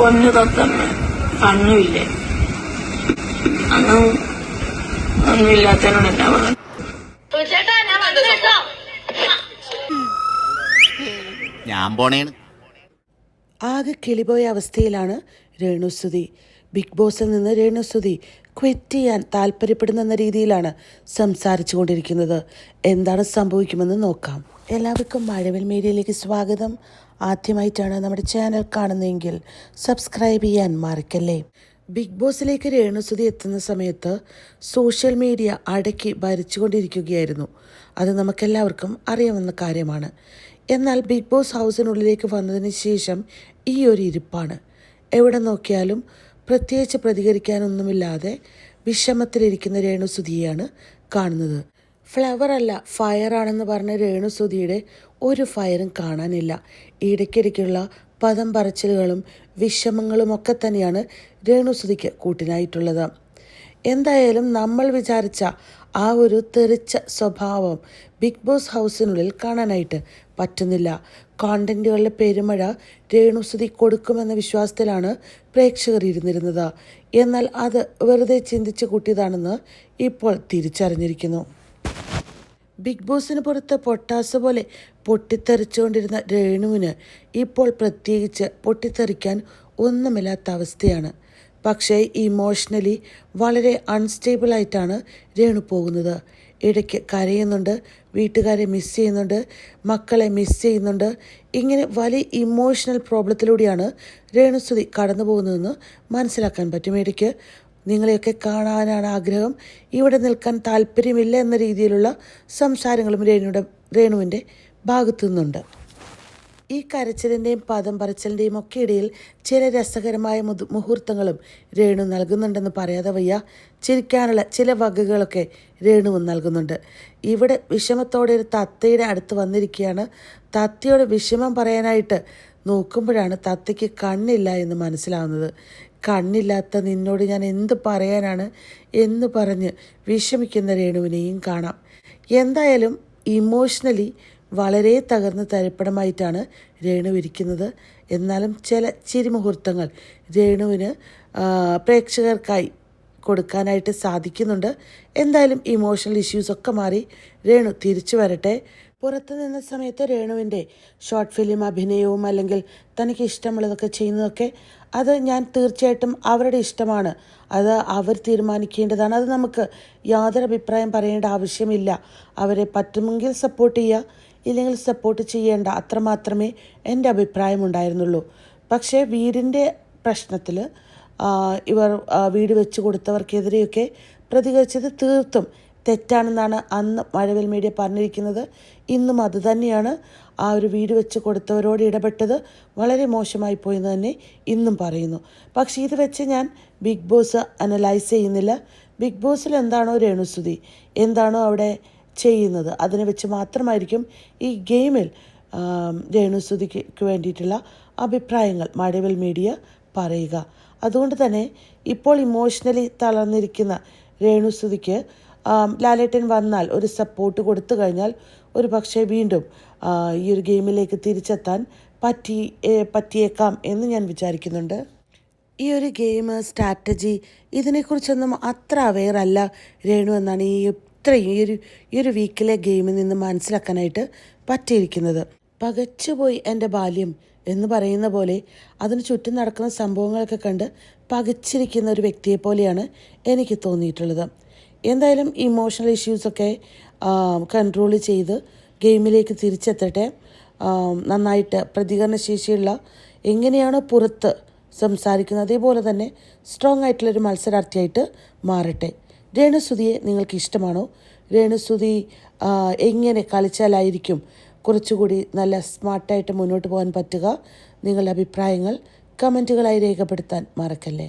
പൊന്നു തത്തമ്മ കണ്ണുമില്ലേ അന്ന് ഒന്നുമില്ലാത്തതിനോട് എന്നാ പറഞ്ഞു? ചേട്ടാ ഞാൻ പോണേണ്. ആകെ കിളിപോയ അവസ്ഥയിലാണ് രേണുസുതി. ബിഗ് ബോസിൽ നിന്ന് രേണുസുതി ക്വിറ്റ് ചെയ്യാൻ താല്പര്യപ്പെടുന്നെന്ന രീതിയിലാണ് സംസാരിച്ചു കൊണ്ടിരിക്കുന്നത് എന്താണ് സംഭവിക്കുമെന്ന് നോക്കാം. എല്ലാവർക്കും മഴവിൽ മീഡിയയിലേക്ക് സ്വാഗതം. ആദ്യമായിട്ടാണ് നമ്മുടെ ചാനൽ കാണുന്നതെങ്കിൽ സബ്സ്ക്രൈബ് ചെയ്യാൻ മറക്കല്ലേ. ബിഗ് ബോസിലേക്ക് രേണുസുതി എത്തുന്ന സമയത്ത് സോഷ്യൽ മീഡിയ അടക്കി ഭരിച്ചുകൊണ്ടിരിക്കുകയായിരുന്നു. അത് നമുക്കെല്ലാവർക്കും അറിയാവുന്ന കാര്യമാണ്. എന്നാൽ ബിഗ് ബോസ് ഹൗസിനുള്ളിലേക്ക് വന്നതിന് ശേഷം ഈ ഒരു ഇരിപ്പാണ്. എവിടെ നോക്കിയാലും പ്രത്യേകിച്ച് പ്രതികരിക്കാനൊന്നുമില്ലാതെ വിഷമത്തിലിരിക്കുന്ന രേണുസുതിയെയാണ് കാണുന്നത്. ഫ്ലവർ അല്ല ഫയർ ആണെന്ന് പറഞ്ഞ രേണുസുതിയുടെ ഒരു ഫയറും കാണാനില്ല. ഇടയ്ക്കിടയ്ക്കുള്ള പദം പറച്ചിലുകളും വിഷമങ്ങളും ഒക്കെ തന്നെയാണ് രേണുസുതിക്ക് കൂട്ടിനായിട്ടുള്ളത്. എന്തായാലും നമ്മൾ വിചാരിച്ച ആ ഒരു തെറിച്ച സ്വഭാവം ബിഗ് ബോസ് ഹൗസിനുള്ളിൽ കാണാനായിട്ട് പറ്റുന്നില്ല. കോണ്ടന്റുകളുടെ പെരുമഴ രേണുസുതി കൊടുക്കുമെന്ന വിശ്വാസത്തിലാണ് പ്രേക്ഷകർ ഇരുന്നിരുന്നത്. എന്നാൽ അത് വെറുതെ ചിന്തിച്ചു കൂട്ടിയതാണെന്ന് ഇപ്പോൾ തിരിച്ചറിഞ്ഞിരിക്കുന്നു. ബിഗ് ബോസിന് പുറത്ത് പൊട്ടാസ് പോലെ പൊട്ടിത്തെറിച്ചുകൊണ്ടിരുന്ന രേണുവിന് ഇപ്പോൾ പ്രത്യേകിച്ച് പൊട്ടിത്തെറിക്കാൻ ഒന്നുമില്ലാത്ത അവസ്ഥയാണ്. പക്ഷേ ഇമോഷണലി വളരെ അൺസ്റ്റേബിളായിട്ടാണ് രേണു പോകുന്നത്. ഇടയ്ക്ക് കരയുന്നുണ്ട് വീട്ടുകാരെ മിസ് ചെയ്യുന്നുണ്ട് മക്കളെ മിസ് ചെയ്യുന്നുണ്ട്. ഇങ്ങനെ വലിയ ഇമോഷണൽ പ്രോബ്ലത്തിലൂടെയാണ് രേണുസ്തുതി കടന്നു പോകുന്നതെന്ന് മനസ്സിലാക്കാൻ പറ്റും. ഇടയ്ക്ക് നിങ്ങളെയൊക്കെ കാണാനാണ് ആഗ്രഹം. ഇവിടെ നിൽക്കാൻ താല്പര്യമില്ല എന്ന രീതിയിലുള്ള സംസാരങ്ങളും രേണുയുടെ രേണുവിന്റെ ഭാഗത്തു നിന്നുണ്ട് ഈ കരച്ചിലിന്റെയും പദം പറച്ചിലിന്റെയും ഒക്കെ ഇടയിൽ ചില രസകരമായ മുതു മുഹൂർത്തങ്ങളും രേണു നൽകുന്നുണ്ടെന്ന് പറയാതെ വയ്യ. ചിരിക്കാനുള്ള ചില വകകളൊക്കെ രേണുവും നൽകുന്നുണ്ട്. ഇവിടെ വിഷമത്തോടെ ഒരു തത്തയുടെ അടുത്ത് വന്നിരിക്കുകയാണ്. തത്തയോട് വിഷമം പറയാനായിട്ട് നോക്കുമ്പോഴാണ് തത്തയ്ക്ക് കണ്ണില്ല എന്ന് മനസ്സിലാവുന്നത്. കണ്ണില്ലാത്ത നിന്നോട് ഞാൻ എന്ത് പറയാനാണ് എന്ന് പറഞ്ഞ് വിഷമിക്കുന്ന രേണുവിനെയും കാണാം. എന്തായാലും ഇമോഷണലി വളരെ തകർന്ന് തരിപ്പണമായിട്ടാണ് രേണു ഇരിക്കുന്നത്. എന്നാലും ചില ചിരിമുഹൂർത്തങ്ങൾ രേണുവിന് പ്രേക്ഷകർക്കായി കൊടുക്കാനായിട്ട് സാധിക്കുന്നുണ്ട്. എന്തായാലും ഇമോഷണൽ ഇഷ്യൂസൊക്കെ മാറി രേണു തിരിച്ചു വരട്ടെ. പുറത്തു നിന്ന സമയത്ത് രേണുവിന്റെ ഷോർട്ട് ഫിലിം അഭിനയവും അല്ലെങ്കിൽ തനിക്ക് ഇഷ്ടമുള്ളതൊക്കെ ചെയ്യുന്നതൊക്കെ അത് ഞാൻ തീർച്ചയായിട്ടും അവരുടെ ഇഷ്ടമാണ്. അത് അവർ തീരുമാനിക്കേണ്ടതാണ്. അത് നമുക്ക് യാതൊരു അഭിപ്രായം പറയേണ്ട ആവശ്യമില്ല. അവരെ പറ്റുമെങ്കിൽ സപ്പോർട്ട് ചെയ്യുക. ഇല്ലെങ്കിൽ സപ്പോർട്ട് ചെയ്യേണ്ട. അത്രമാത്രമേ എന്റെ അഭിപ്രായം ഉണ്ടായിരുന്നുള്ളൂ. പക്ഷേ വീടിന്റെ പ്രശ്നത്തിൽ ഇവർ വീട് വെച്ച് കൊടുത്തവർക്കെതിരെയൊക്കെ പ്രതികരിച്ചത് തീർത്തും തെറ്റാണെന്നാണ് അന്ന് മഴവിൽ മീഡിയ പറഞ്ഞിരിക്കുന്നത്. ഇന്നും അത് തന്നെയാണ്. ആ ഒരു വീട് വെച്ച് കൊടുത്തവരോട് ഇടപെട്ടത് വളരെ മോശമായി പോയെന്ന് തന്നെ ഇന്നും പറയുന്നു. പക്ഷേ ഇത് വെച്ച് ഞാൻ ബിഗ് ബോസ് അനലൈസ് ചെയ്യുന്നില്ല. ബിഗ് ബോസിൽ എന്താണോ രേണുസുതി എന്താണോ അവിടെ ചെയ്യുന്നത് അതിനെ വെച്ച് മാത്രമായിരിക്കും ഈ ഗെയിമിൽ രേണുസുതിക്ക് വേണ്ടിയിട്ടുള്ള അഭിപ്രായങ്ങൾ മഴവിൽ മീഡിയ പറയുക. അതുകൊണ്ട് തന്നെ ഇപ്പോൾ ഇമോഷണലി തളർന്നിരിക്കുന്ന രേണുസുതിക്ക് ലാലേട്ടൻ വന്നാൽ ഒരു സപ്പോർട്ട് കൊടുത്തു കഴിഞ്ഞാൽ ഒരു പക്ഷേ വീണ്ടും ഈ ഒരു ഗെയിമിലേക്ക് തിരിച്ചെത്താൻ പറ്റി പറ്റിയേക്കാം എന്ന് ഞാൻ വിചാരിക്കുന്നുണ്ട്. ഈ ഒരു ഗെയിം സ്ട്രാറ്റജി ഇതിനെക്കുറിച്ചൊന്നും അത്ര അവെയർ അല്ല രേണു എന്നാണ് ഈ ഇത്രയും ഈ ഒരു ഈ ഒരു വീക്കിലെ ഗെയിമിൽ നിന്ന് മനസ്സിലാക്കാനായിട്ട് പറ്റിയിരിക്കുന്നത്. പകച്ചുപോയി എന്റെ ബാല്യം എന്ന് പറയുന്ന പോലെ അതിന് ചുറ്റും നടക്കുന്ന സംഭവങ്ങളൊക്കെ കണ്ട് പകച്ചിരിക്കുന്ന ഒരു വ്യക്തിയെപ്പോലെയാണ് എനിക്ക് തോന്നിയിട്ടുള്ളത്. എന്തായാലും ഇമോഷണൽ ഇഷ്യൂസൊക്കെ കൺട്രോൾ ചെയ്ത് ഗെയിമിലേക്ക് തിരിച്ചെത്തട്ടെ. നന്നായിട്ട് പ്രതികരണശേഷിയുള്ള എങ്ങനെയാണ് പുറത്ത് സംസാരിക്കുന്നത് അതേപോലെ തന്നെ സ്ട്രോങ് ആയിട്ടുള്ളൊരു മത്സരാർത്ഥിയായിട്ട് മാറട്ടെ. രേണുസുതിയെ നിങ്ങൾക്ക് ഇഷ്ടമാണോ? രേണുസുതി എങ്ങനെ കളിച്ചാലായിരിക്കും കുറച്ചുകൂടി നല്ല സ്മാർട്ടായിട്ട് മുന്നോട്ട് പോകാൻ പറ്റുക? നിങ്ങളുടെ അഭിപ്രായങ്ങൾ കമന്റുകളായി രേഖപ്പെടുത്താൻ മറക്കല്ലേ?